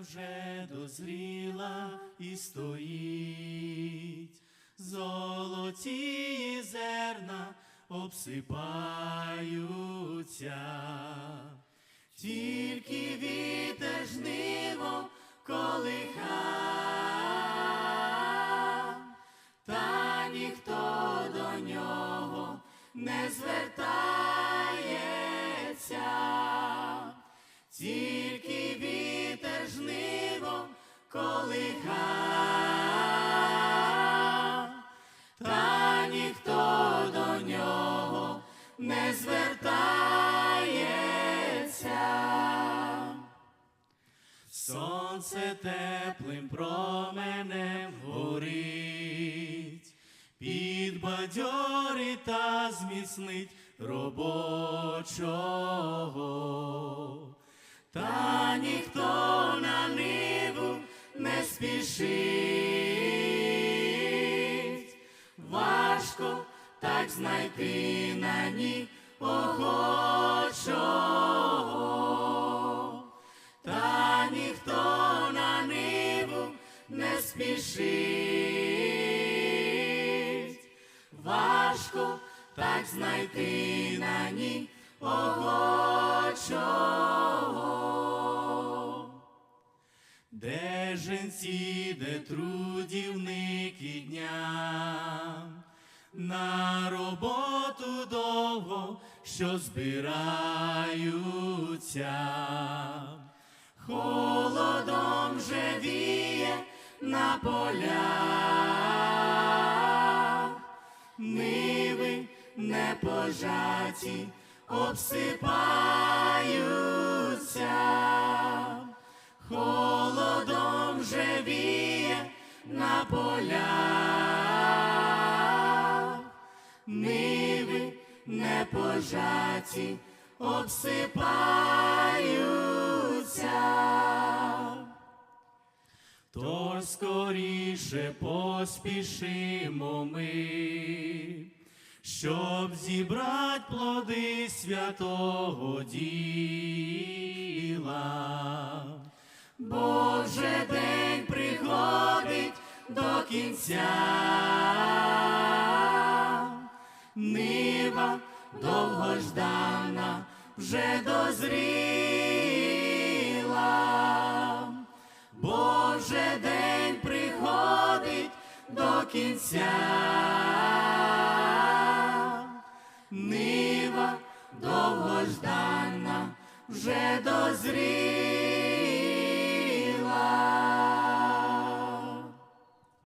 вже дозріла і стоїть, золоті зерна обсипаються, тільки вітер жниво колиха, та ніхто до нього не звертається, та ніхто до нього не звертається. Сонце теплим променем горить, підбадьорить та зміцнить робочого, та ніхто спішить, важко так знайти на ній охочого та ніхто на ниву не спішить. Важко так знайти на ній охочого. Де женці, де трудівники дня, на роботу довго, що збираються, холодом же віє на полях, ниви не пожаті, обсипаються холодом же віє на полях, ниви не пожаті, обсипаються. Тож скоріше поспішимо ми, щоб зібрати плоди святого діла. Кінця, нива довгождана вже дозріла. Боже день приходить до кінця, нива довгождана вже дозріла.